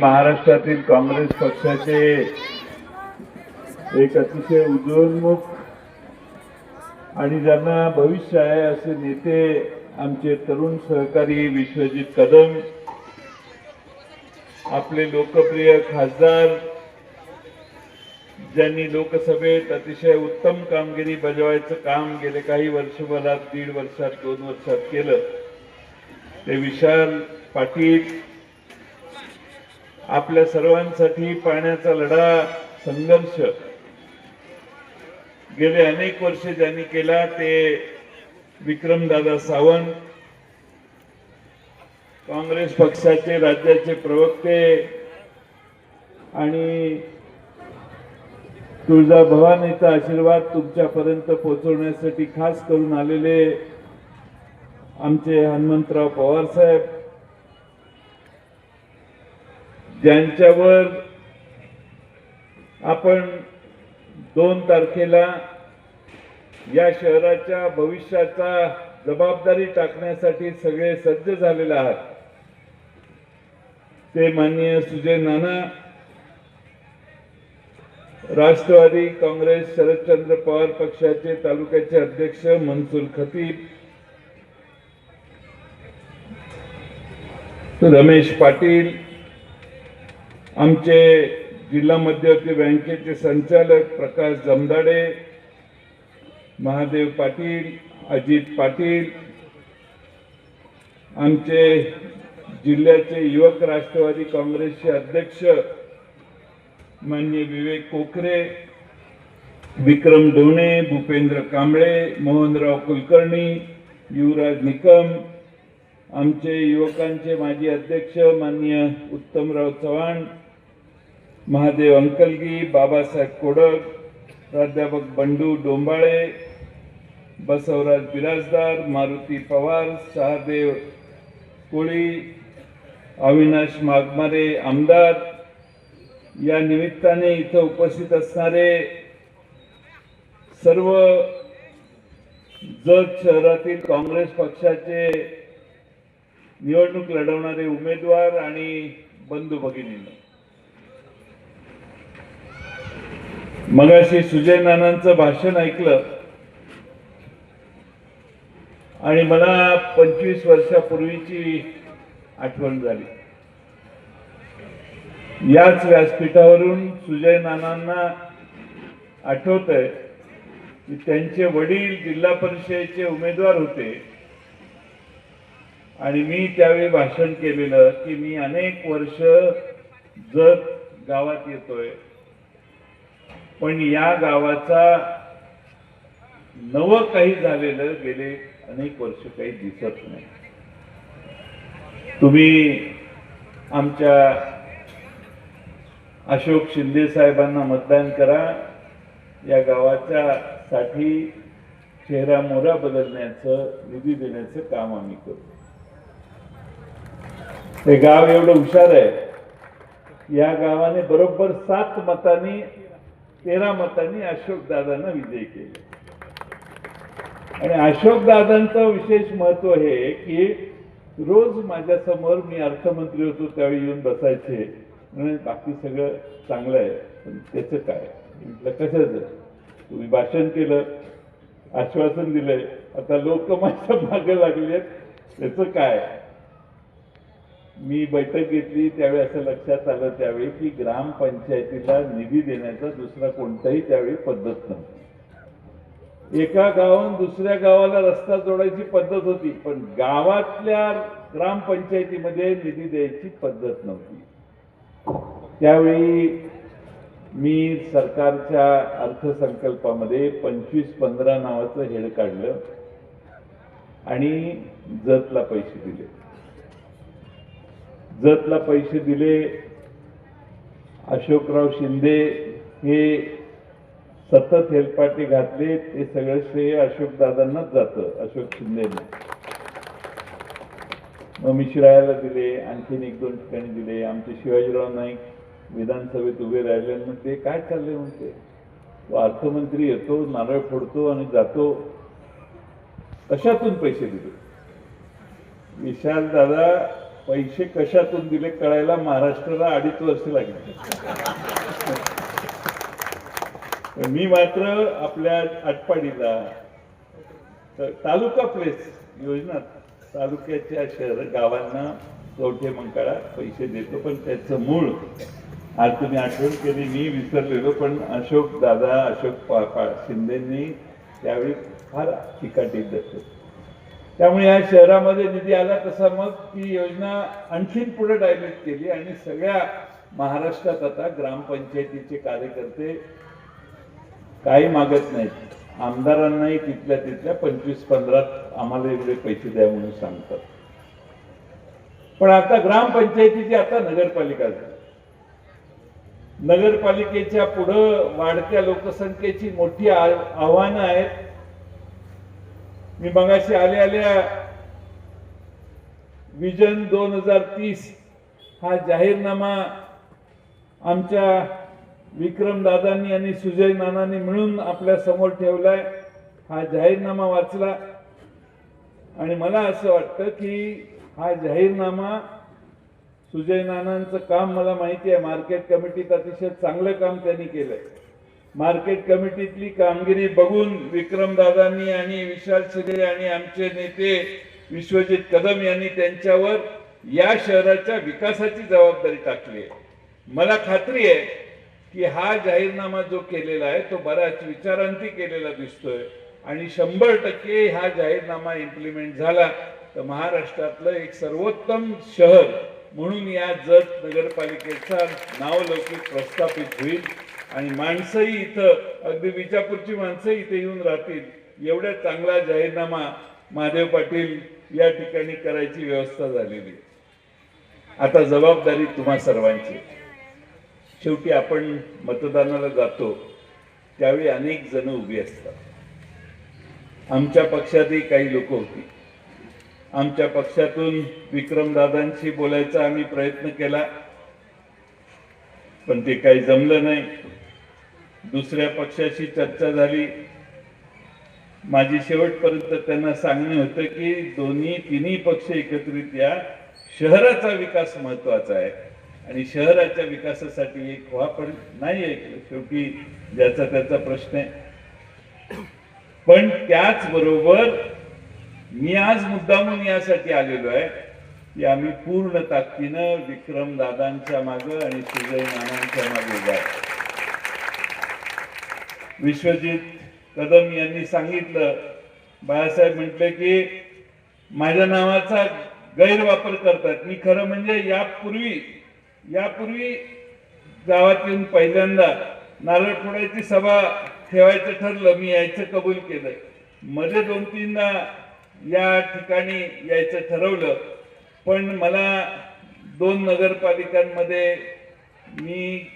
महाराष्ट्रातील काँग्रेस पक्षाचे एक अतिशय उज्ज्वलमुख आणि ज्यांना भविष्य आहे असे नेते आमचे तरुण सहकारी विश्वजित कदम आपले लोकप्रिय खासदार ज्यांनी लोकसभेत अतिशय उत्तम कामगिरी बजावायचं काम गेले काही वर्षभरात दीड वर्षात दोन वर्षात केलं. ते विशाल पाटील आपल्या सर्वांसाठी पाण्याचा लढा संघर्ष. गेले अनेक वर्ष ज्यांनी केला ते विक्रमदादा सावंत काँग्रेस पक्षाचे राज्याचे प्रवक्ते आणि तुळजा भवानीचा आशीर्वाद तुमच्यापर्यंत पोहोचवण्यासाठी खास करून आलेले आमचे हनुमंतराव पवार साहेब. ज्यांच्यावर आपण दोन तारखेला या शहराच्या भविष्याचा जबाबदारी टाकण्यासाठी सगळे सज्ज झालेले आहात. ते माननीय सुजय नाना राष्ट्रवादी काँग्रेस शरदचंद्र पवार पक्षाचे तालुक्याचे अध्यक्ष मनसूर खतीब रमेश पाटील आमचे जिल्हा मध्यवर्ती बँकेचे संचालक प्रकाश जमदाडे महादेव पाटील अजित पाटील आमचे जिल्ह्याचे युवक राष्ट्रवादी काँग्रेसचे अध्यक्ष मान्य विवेक कोकरे विक्रम डोणे भूपेंद्र कांबळे मोहनराव कुलकर्णी युवराज निकम आमचे युवकांचे माजी अध्यक्ष माननीय उत्तमराव चव्हाण महादेव अंकलगी बाबासाहेब कोडक प्राध्यापक बंडू डोंबाळे बसवराज बिराजदार मारुती पवार शहादेव कोळी अविनाश मागमारे आमदार. या निमित्ताने इथं उपस्थित असणारे सर्व जत शहरातील काँग्रेस पक्षाचे निवडणूक लढवणारे उमेदवार आणि बंधू भगिनींना. मगाशी सुजय नानांचं भाषण ऐकलं. आणि मला पंचवीस वर्षापूर्वीची आठवण झाली. याच व्यासपीठावरून सुजय नानांना आठवत आहे की त्यांचे वडील जिल्हा परिषदेचे उमेदवार होते. आणि मी त्यावेळी भाषण केलेलं की मी अनेक वर्ष जत गावात येतोय. पण या गावाचा नवं काही झालेलं गेले अनेक वर्ष काही दिसत नाही. तुम्ही आमच्या अशोक शिंदे साहेबांना मतदान करा. या गावाच्या साठी चेहरा मोहरा बदलण्याचं निधी देण्याचं काम आम्ही करू हे गाव एवढं हुशार आहे. या गावाने बरोबर सात मतांनी तेरा मतांनी अशोकदादांना विजय केले. आणि अशोकदादांचं विशेष महत्त्व हे की रोज माझ्यासमोर मी अर्थमंत्री होतो त्यावेळी येऊन बसायचे. म्हणून बाकी सगळं चांगलं आहे. पण त्याचं काय? म्हटलं कशाचं तुम्ही भाषण केलं आश्वासन दिलंय. आता लोक माझ्या मागे लागले त्याचं काय? मी बैठक घेतली त्यावेळी असं लक्षात आलं त्यावेळी की ग्रामपंचायतीला निधी देण्याचा दुसरा कोणताही त्यावेळी पद्धत नव्हती. एका गावाहून दुसऱ्या गावाला रस्ता जोडायची पद्धत होती पण गावातल्या ग्रामपंचायतीमध्ये निधी द्यायची पद्धत नव्हती. त्यावेळी मी सरकारच्या अर्थसंकल्पामध्ये पंचवीस पंधरा नावाचं हेड काढलं आणि जतला पैसे दिले. जतला पैसे दिले अशोकराव शिंदे हे सतत हेलपाटे घातले ते सगळं श्रेय अशोक दादांनाच जातं अशोक शिंदेने. मग मिश्रायाला दिले आणखीन एक दोन ठिकाणी दिले आमचे शिवाजीराव नाईक विधानसभेत उभे राहिले मग ते काय चालले म्हणते तो अर्थमंत्री येतो नारळ फोडतो आणि जातो. कशातून पैसे दिले? विशाल दादा पैसे कशातून दिले कळायला महाराष्ट्राला अडीच वर्ष लागली. मी मात्र आपल्या आटपाडीला तालुका प्लेस योजना तालुक्याच्या शहर गावांना चौथे मंकाळा पैसे देतो पण त्याचं मूळ आज तुम्ही आठवण केली मी विसरलेलो पण अशोक दादा अशोक पा पा- शिंदेंनी त्यावेळी फार चिकाटी दखल त्यामुळे या शहरामध्ये निधी आला तसा मग ती योजना आणखीन पुढे डायल्यूट केली आणि सगळ्या महाराष्ट्रात आता ग्रामपंचायतीचे कार्यकर्ते काही मागत नाहीत. आमदारांनाही तिथल्या तिथल्या पंचवीस पंधरा आम्हाला एवढे पैसे द्या म्हणून सांगतात. पण आता ग्रामपंचायतीची आता नगरपालिका झाली. नगरपालिकेच्या पुढं वाढत्या लोकसंख्येची मोठी आव्हानं आहेत. मी मगाशी आल्या आल्या विजन दोन हजार तीस हा जाहीरनामा आमच्या विक्रम दादांनी आणि सुजय नानांनी मिळून आपल्यासमोर ठेवलाय. हा जाहीरनामा वाचला. आणि मला असं वाटतं की हा जाहीरनामा सुजय नानांचं काम मला माहिती आहे. मार्केट कमिटीत अतिशय चांगलं काम त्यांनी केलंय. मार्केट कमिटीतली कामगिरी बघून विक्रमदादांनी आणि विशाल शिरे आणि आमचे नेते विश्वजित कदम यांनी त्यांच्यावर या शहराच्या विकासाची जबाबदारी टाकली आहे. मला खात्री आहे की हा जाहीरनामा जो केलेला आहे तो बऱ्याच विचारांती केलेला दिसतोय आणि शंभर टक्के हा जाहीरनामा इम्प्लिमेंट झाला तर महाराष्ट्रातलं एक सर्वोत्तम शहर म्हणून या जत नगरपालिकेचा नावलौकिक प्रस्थापित होईल. आणि माणसंही इथं अगदी विजापूरची माणसं इथे येऊन राहतील. एवढ्या चांगला जाहीरनामा महादेव पाटील या ठिकाणी करायची व्यवस्था झालेली आता जबाबदारी तुम्हा सर्वांची शेवटी आपण मतदानाला जातो त्यावेळी अनेक जण उभी असतात. आमच्या पक्षातही काही लोक होती. आमच्या पक्षातून विक्रमदादांशी बोलायचा आम्ही प्रयत्न केला पण ते काही जमलं नाही. दुसऱ्या पक्षाशी चर्चा झाली. माझी शेवटपर्यंत त्यांना सांगणे होतं की दोन्ही तिन्ही पक्ष एकत्रित या. शहराचा विकास महत्त्वाचा आहे. आणि शहराच्या विकासासाठी एक व्हा पण नाही आहे. शेवटी ज्याचा त्याचा प्रश्न आहे. पण त्याचबरोबर मी आज मुद्दामून यासाठी आलेलो आहे की आम्ही पूर्ण ताकदीनं विक्रम दादांच्या मागं आणि सुजय नानांच्या मागे विश्वजित कदम यांनी सांगितलं. बाळासाहेब म्हटले की माझ्या नावाचा गैरवापर करतात. मी खरं म्हणजे यापूर्वी यापूर्वी गावात येऊन पहिल्यांदा नारळ फोडायची सभा ठेवायचं ठरलं. मी यायचं कबूल केलं. मध्ये दोन तीनदा या ठिकाणी यायचं ठरवलं. पण मला दोन नगरपालिकांमध्ये मी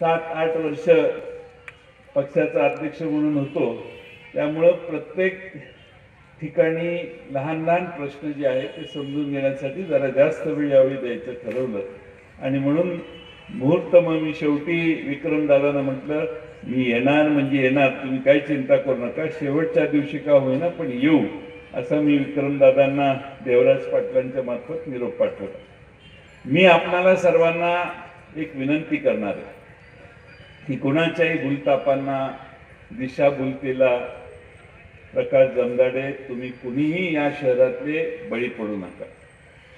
सात आठ वर्ष पक्षाचा अध्यक्ष म्हणून होतो. त्यामुळं प्रत्येक ठिकाणी लहान लहान प्रश्न जे आहेत ते समजून घेण्यासाठी जरा जास्त वेळ यावेळी द्यायचं ठरवलं. आणि म्हणून मुहूर्त मग मी शेवटी विक्रमदादांना म्हटलं मी येणार म्हणजे येणार तुम्ही काही चिंता करू नका शेवटच्या दिवशी का होईना पण येऊ असं मी विक्रमदादांना देवराज पाटलांच्या मार्फत निरोप पाठवला. मी आपणाला सर्वांना एक विनंती करणार आहे. की कुणाच्याही भूलतापांना दिशाभूलतेला प्रकाश जमदाडे तुम्ही कुणीही या शहरातले बळी पडू नका.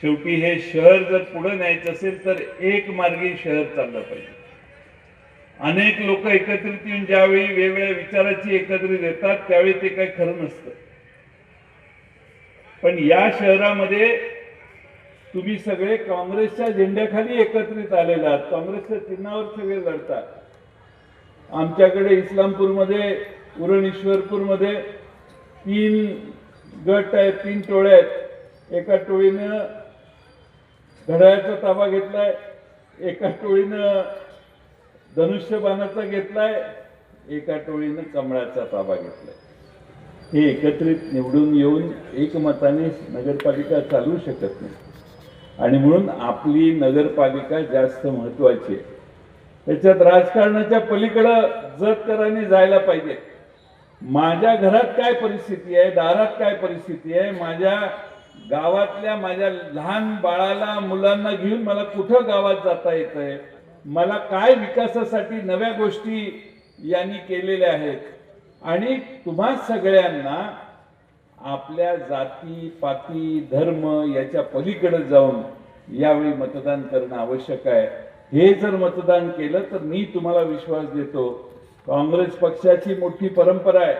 शेवटी हे शहर जर पुढे न्यायचं असेल तर एक मार्गी शहर चाललं पाहिजे. अनेक लोक एकत्रित येऊन ज्यावेळी वेगवेगळ्या विचाराची एकत्रित येतात त्यावेळी ते काही खरं नसतं. पण या शहरामध्ये तुम्ही सगळे काँग्रेसच्या झेंड्याखाली एकत्रित आलेला आहात. काँग्रेसच्या चिन्हावर सगळे लढतात. आमच्याकडे इस्लामपूरमध्ये उरणेश्वरपूरमध्ये तीन गट आहेत तीन टोळ्या आहेत. एका टोळीनं घड्याळाचा ताबा घेतलाय एका टोळीनं धनुष्यबाणाचा घेतलाय एका टोळीनं कमळाचा ताबा घेतलाय. हे एकत्रित निवडून येऊन एकमताने नगरपालिका चालू शकत नाही. आणि म्हणून आपली नगरपालिका जास्त महत्वाची आहे. त्याच्यात राजकारणाच्या पलीकडं जतकरांनी जायला पाहिजे. माझ्या घरात काय परिस्थिती आहे दारात काय परिस्थिती आहे माझ्या गावातल्या माझ्या लहान बाळाला मुलांना घेऊन मला कुठं गावात जाता येतंय? मला काय विकासासाठी नव्या गोष्टी यांनी केलेल्या आहेत? आणि तुम्हा सगळ्यांना आपल्या जाती पाती धर्म याच्या पलीकडे जाऊन यावेळी मतदान करणं आवश्यक आहे. हे जर मतदान केलं तर मी तुम्हाला विश्वास देतो काँग्रेस पक्षाची मोठी परंपरा आहे.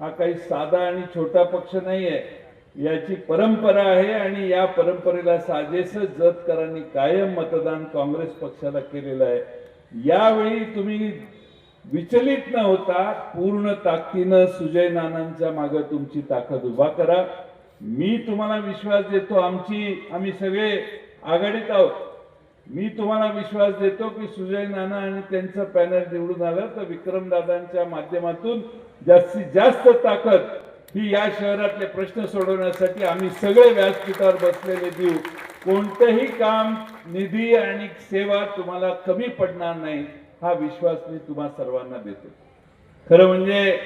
हा काही साधा आणि छोटा पक्ष नाही आहे याची परंपरा आहे आणि या परंपरेला साजेस जतकरांनी कायम मतदान काँग्रेस पक्षाला केलेलं आहे. यावेळी तुम्ही विचलित न होता पूर्ण ताकदीनं सुजय नानांच्या मागे तुमची ताकद उभा करा. मी तुम्हाला विश्वास देतो आमची आम्ही सगळे आघाडीत आहोत. मी तुम्हाला विश्वास देतो की सुजय नाना आणि त्यांचं पॅनल निवडून आलं तर विक्रमदादांच्या माध्यमातून जास्तीत जास्त ताकद ही या शहरातले प्रश्न सोडवण्यासाठी आम्ही सगळे व्यासपीठावर बसलेले देऊ. कोणतंही काम निधी आणि सेवा तुम्हाला कमी पडणार नाही हा विश्वास मी तुम्हा सर्वांना देतो. खरं म्हणजे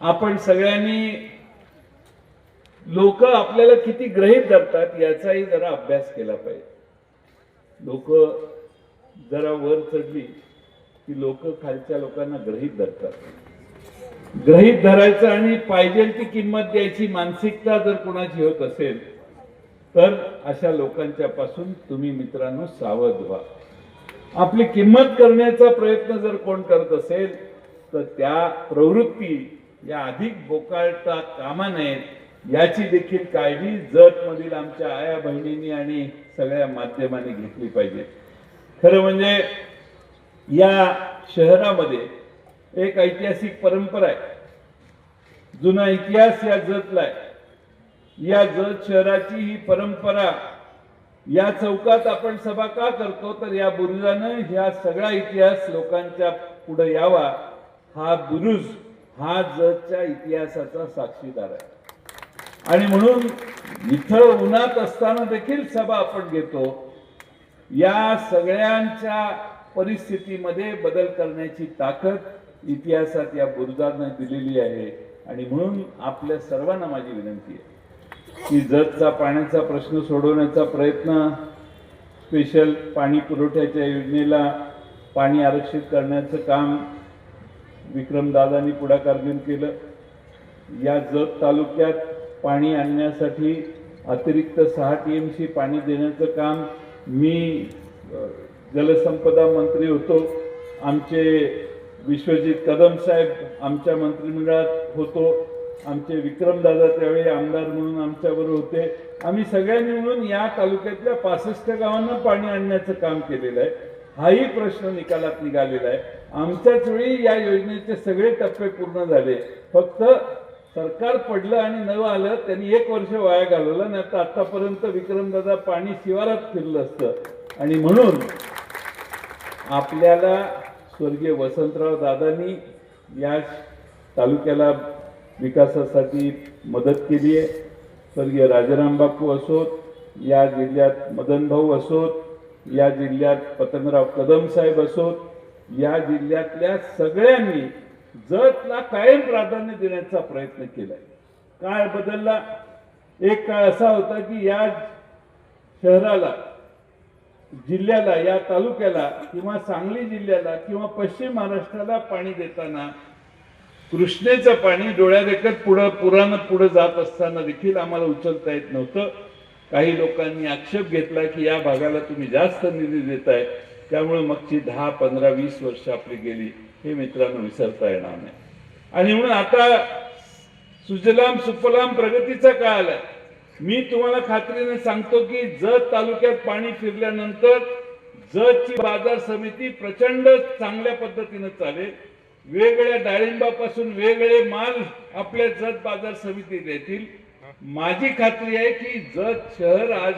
आपण सगळ्यांनी लोक आपल्याला किती ग्रहित धरतात याचाही जरा अभ्यास केला पाहिजे. लोक जरा वर चढली की लोक खालच्या लोकांना ग्रहित धरतात. ग्रहित धरायचं आणि पाहिजे ती किंमत द्यायची मानसिकता जर कोणाची होत असेल तर अशा लोकांच्या पासून तुम्ही मित्रांनो सावध व्हा. आपली किंमत करण्याचा प्रयत्न जर कोण करत असेल तर त्या प्रवृत्ती या अधिक बोकाळता कामा नयेत. याची देखील काळजी जत मधील आमच्या आया बहिणींनी आणि सगळ्या माध्यमांनी घेतली पाहिजे. खरं म्हणजे या शहरामध्ये एक ऐतिहासिक परंपरा आहे. जुना इतिहास या जतला आहे. या जत शहराची ही परंपरा या चौकात आपण सभा का करतो? तर या बुरुजानं ह्या सगळा इतिहास लोकांच्या पुढे यावा. हा बुरुज हा जतच्या इतिहासाचा साक्षीदार आहे. आणि म्हणून इथं उन्हात असताना देखील सभा आपण घेतो. या सगळ्यांच्या परिस्थितीमध्ये बदल करण्याची ताकद इतिहासात या बुरुजांना दिलेली आहे. आणि म्हणून आपल्या सर्वांना माझी विनंती आहे की जतचा पाण्याचा प्रश्न सोडवण्याचा प्रयत्न स्पेशल पाणी पुरवठ्याच्या योजनेला पाणी आरक्षित करण्याचं काम विक्रमदादांनी पुढाकार घेऊन केलं. या जत तालुक्यात पाणी आणण्यासाठी अतिरिक्त सहा टी एम सी पाणी देण्याचं काम मी जलसंपदा मंत्री होतो. आमचे विश्वजित कदम साहेब आमच्या मंत्रिमंडळात होतो. आमचे विक्रमदादा त्यावेळी आमदार म्हणून आमच्याबरोबर होते. आम्ही सगळ्यांनी मिळून या तालुक्यातल्या पासष्ट गावांना पाणी आणण्याचं काम केलेलं आहे. हाही प्रश्न निकालात निघालेला आहे. आमच्याच वेळी या योजनेचे सगळे टप्पे पूर्ण झाले. फक्त सरकार पडलं आणि नवं आलं त्यांनी एक वर्ष वाया घालवलं नाही तर आतापर्यंत विक्रमदादा पाणी शिवारात फिरलं असतं. आणि म्हणून आपल्याला स्वर्गीय वसंतराव दादांनी या तालुक्याला विकासासाठी मदत केली आहे. स्वर्गीय राजाराम बापू असोत या जिल्ह्यात मदन भाऊ असोत या जिल्ह्यात पतंगराव कदम साहेब असोत या जिल्ह्यातल्या सगळ्यांनी जतला कायम प्राधान्य देण्याचा प्रयत्न केलाय. काळ बदलला? एक काळ असा होता की या शहराला जिल्ह्याला या तालुक्याला किंवा सांगली जिल्ह्याला किंवा पश्चिम महाराष्ट्राला पाणी देताना कृष्णेचं पाणी डोळ्यादेखत पुढं पुरानं पुढं जात असताना देखील आम्हाला उचलता येत नव्हतं. काही लोकांनी आक्षेप घेतला की या भागाला तुम्ही जास्त निधी देताय. त्यामुळे मागची दहा पंधरा वीस वर्ष आपली गेली. हे मित्रांनो विसरता येणार नाही. आणि म्हणून आता सुजलाम सुफलाम प्रगतीचा काळ आलाय मी तुम्हाला खात्रीने सांगतो की जत तालुक्यात पाणी फिरल्यानंतर जतची बाजार समिती प्रचंड चांगल्या पद्धतीनं चालेल. वेगळ्या डाळिंबापासून वेगळे माल आपल्या जत बाजार समितीत येतील माझी खात्री आहे की जत शहर आज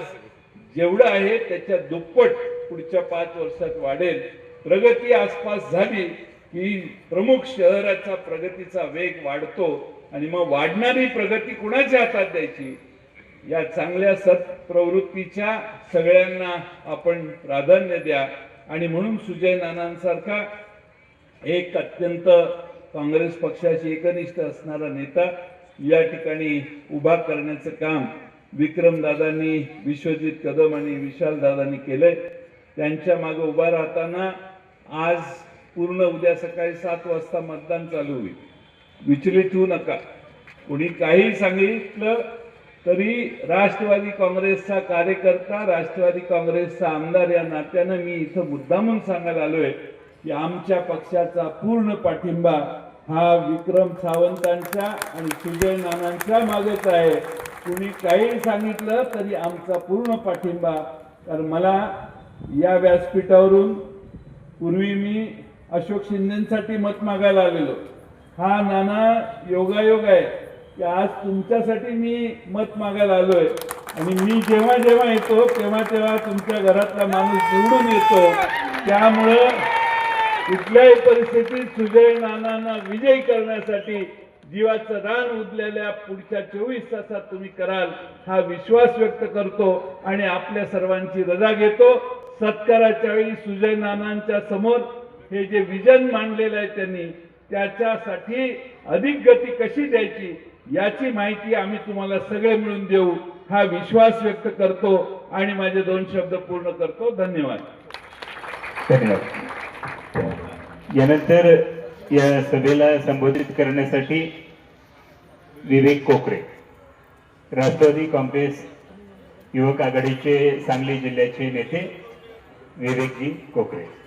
जेवढं आहे त्याच्या दुप्पट पुढच्या पाच वर्षात वाढेल. प्रगती आसपास झाली. की प्रमुख शहराचा प्रगतीचा वेग वाढतो आणि मग वाढणारी प्रगती कुणाच्या हातात द्यायची? या चांगल्या सत्प्रवृत्तीच्या सगळ्यांना आपण प्राधान्य द्या. आणि म्हणून सुजय नानांसारखा एक अत्यंत काँग्रेस पक्षाशी एकनिष्ठ असणारा नेता या ठिकाणी उभा करण्याचं काम विक्रमदादांनी विश्वजित कदम आणि विशालदादांनी केलंय. त्यांच्या मागे उभा राहताना आज पूर्ण उद्या सकाळी सात वाजता मतदान चालू होईल. विचलित होऊ नका. कुणी काही सांगितलं तरी राष्ट्रवादी काँग्रेसचा कार्यकर्ता राष्ट्रवादी काँग्रेसचा आमदार या नात्यानं मी इथं मुद्दामून सांगायला आलोय की आमच्या पक्षाचा पूर्ण पाठिंबा हा विक्रम सावंतांच्या आणि सुजय नानांच्या मागेच आहे. कुणी काही सांगितलं तरी आमचा पूर्ण पाठिंबा. कारण मला या व्यासपीठावरून पूर्वी मी अशोक शिंदेसाठी मत मागायला आलेलो हा नाना योगायोग आहे की आज तुमच्यासाठी मी मत मागायला आलोय. आणि मी जेव्हा जेव्हा येतो तेव्हा तेव्हा तुमच्या घरातला माणूस निवडून येतो. त्यामुळं कुठल्याही परिस्थितीत सुजय नानांना विजयी करण्यासाठी जीवाचं रान उदलेल्या पुढच्या चोवीस तासात तुम्ही कराल हा विश्वास व्यक्त करतो आणि आपल्या सर्वांची रजा घेतो. सत्काराच्या वेळी सुजय नानांच्या समोर हे जे विजन मांडलेलं आहे त्यांनी त्याच्यासाठी अधिक गती कशी द्यायची याची माहिती आम्ही तुम्हाला सगळे मिळून देऊ हा विश्वास व्यक्त करतो आणि माझे दोन शब्द पूर्ण करतो. धन्यवाद. धन्यवाद. यानंतर या सभेला संबोधित करण्यासाठी विवेक कोकरे राष्ट्रवादी काँग्रेस युवक आघाडीचे सांगली जिल्ह्याचे नेते विवेकजी कोकरे.